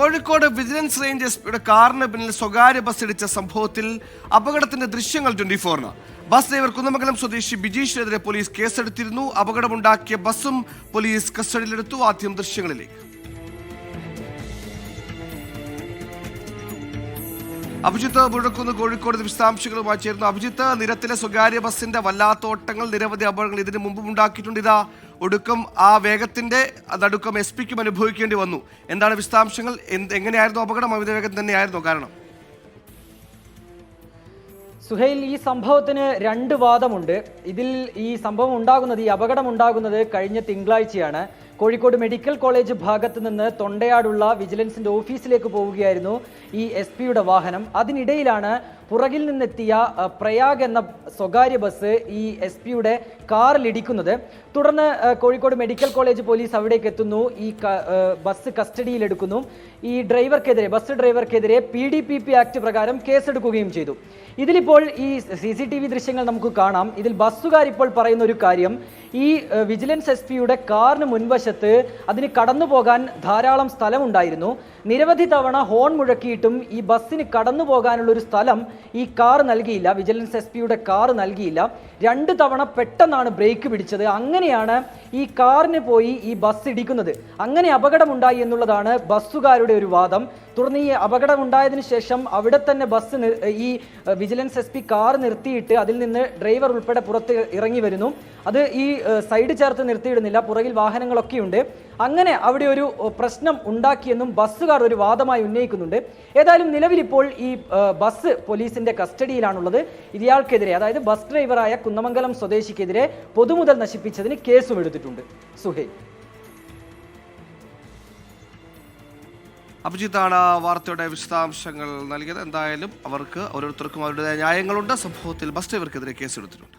Kozhikode vigilance range S പിയുടെ കാറിന് പിന്നിൽ സ്വകാര്യ ബസ് ഇടിച്ച സംഭവത്തിൽ അപകടത്തിന്റെ ദൃശ്യങ്ങൾ ട്വന്റി ഫോറിന്. ബസ് ഡ്രൈവർ കുന്നമംഗലം സ്വദേശി ബിജീഷിനെതിരെ പോലീസ് കേസെടുത്തിരുന്നു. അപകടമുണ്ടാക്കിയ ബസ്സും പോലീസ് കസ്റ്റഡിയിലെടുത്തു. ആദ്യം ദൃശ്യങ്ങളിലേക്ക്. അഭിജിത്ത് മുഴക്കുന്ന് കോഴിക്കോട് വിശദാംശങ്ങളുമായി ചേർന്നു അഭിജിത്ത് നിരത്തിലെ സ്വകാര്യ ബസിന്റെ വല്ലാത്ത ഓട്ടങ്ങൾ നിരവധി അപകടങ്ങൾ ഇതിനു മുമ്പും ഉണ്ടാക്കിയിട്ടുണ്ട്. ഇതാ ഒടുക്കം ആ വേഗത്തിന്റെ അതടുക്കം എസ് പിക്കും അനുഭവിക്കേണ്ടി വന്നു. എന്താണ് വിശദാംശങ്ങൾ? എന്ത് എങ്ങനെയായിരുന്നു അപകടം? അമിത വേഗം തന്നെയായിരുന്നു കാരണം. സുഹൈൽ ഈ സംഭവത്തിന് രണ്ട് വാദമുണ്ട്. ഇതിൽ ഈ സംഭവം ഉണ്ടാകുന്നത് ഈ അപകടം ഉണ്ടാകുന്നത് കഴിഞ്ഞ തിങ്കളാഴ്ചയാണ്. കോഴിക്കോട് മെഡിക്കൽ കോളേജ് ഭാഗത്ത് നിന്ന് തൊണ്ടയാടുള്ള വിജിലൻസിന്റെ ഓഫീസിലേക്ക് പോവുകയായിരുന്നു ഈ എസ് പിയുടെ വാഹനം. അതിനിടയിലാണ് പുറകിൽ നിന്നെത്തിയ പ്രയാഗ് എന്ന സ്വകാര്യ ബസ് ഈ എസ് പിയുടെ കാറിലിടിക്കുന്നത് തുടർന്ന് കോഴിക്കോട് മെഡിക്കൽ കോളേജ് പോലീസ് അവിടേക്ക് എത്തുന്നു. ഈ ബസ് കസ്റ്റഡിയിലെടുക്കുന്നു ഈ ഡ്രൈവർക്കെതിരെ bus ഡ്രൈവർക്കെതിരെ P D P P act പ്രകാരം കേസെടുക്കുകയും ചെയ്തു. ഇതിലിപ്പോൾ ഈ സി സി ടി വി ദൃശ്യങ്ങൾ നമുക്ക് കാണാം. ഇതിൽ ബസ്സുകാർ ഇപ്പോൾ പറയുന്ന ഒരു കാര്യം ഈ വിജിലൻസ് എസ് പിയുടെ കാറിന് മുൻവശത്ത് അതിന് കടന്നു പോകാൻ ധാരാളം സ്ഥലമുണ്ടായിരുന്നു. നിരവധി തവണ ഹോൺ മുഴക്കിയിട്ടും ഈ ബസ്സിന് കടന്നു പോകാനുള്ള ഒരു സ്ഥലം ഈ കാർ നൽകിയില്ല. വിജിലൻസ് എസ് പിയുടെ കാർ നൽകിയില്ല. രണ്ട് തവണ പെട്ടെന്നാണ് ബ്രേക്ക് പിടിച്ചത്. അങ്ങനെയാണ് ഈ കാറിന് പോയി ഈ ബസ് ഇടിക്കുന്നത്. അങ്ങനെ അപകടമുണ്ടായി എന്നുള്ളതാണ് ബസ്സുകാരുടെ ഒരു വാദം. തുടർന്ന് ഈ അപകടമുണ്ടായതിനു ശേഷം അവിടെ തന്നെ ബസ് ഈ വിജിലൻസ് എസ് പി കാർ നിർത്തിയിട്ട് അതിൽ നിന്ന് ഡ്രൈവർ ഉൾപ്പെടെ പുറത്ത് ഇറങ്ങി വരുന്നു. അത് ഈ സൈഡ് ചേർത്ത് നിർത്തിയിടുന്നില്ല. പുറകിൽ വാഹനങ്ങളൊക്കെയുണ്ട് അങ്ങനെ അവിടെ ഒരു പ്രശ്നം ഉണ്ടാക്കിയെന്നും ബസ്സുകാർ ഒരു വാദമായി ഉന്നയിക്കുന്നുണ്ട്. ഏതായാലും നിലവിലിപ്പോൾ ഈ ബസ് പോലീസിന്റെ കസ്റ്റഡിയിലാണുള്ളത്. ഇയാൾക്കെതിരെ അതായത് ബസ് ഡ്രൈവറായ കുന്നമംഗലം സ്വദേശിക്കെതിരെ പൊതുമുതൽ നശിപ്പിച്ചതിന് കേസും എടുത്തിട്ടുണ്ട്. സുഹൈൽ. അഭിജിത്താണ് വാർത്തയുടെ വിശദാംശങ്ങൾ നൽകിയത്. എന്തായാലും അവർക്ക് ഓരോരുത്തർക്കും അവരുടേതായ ന്യായങ്ങളുണ്ട്. സംഭവത്തിൽ ബസ് ഡ്രൈവർക്കെതിരെ കേസെടുത്തിട്ടുണ്ട്.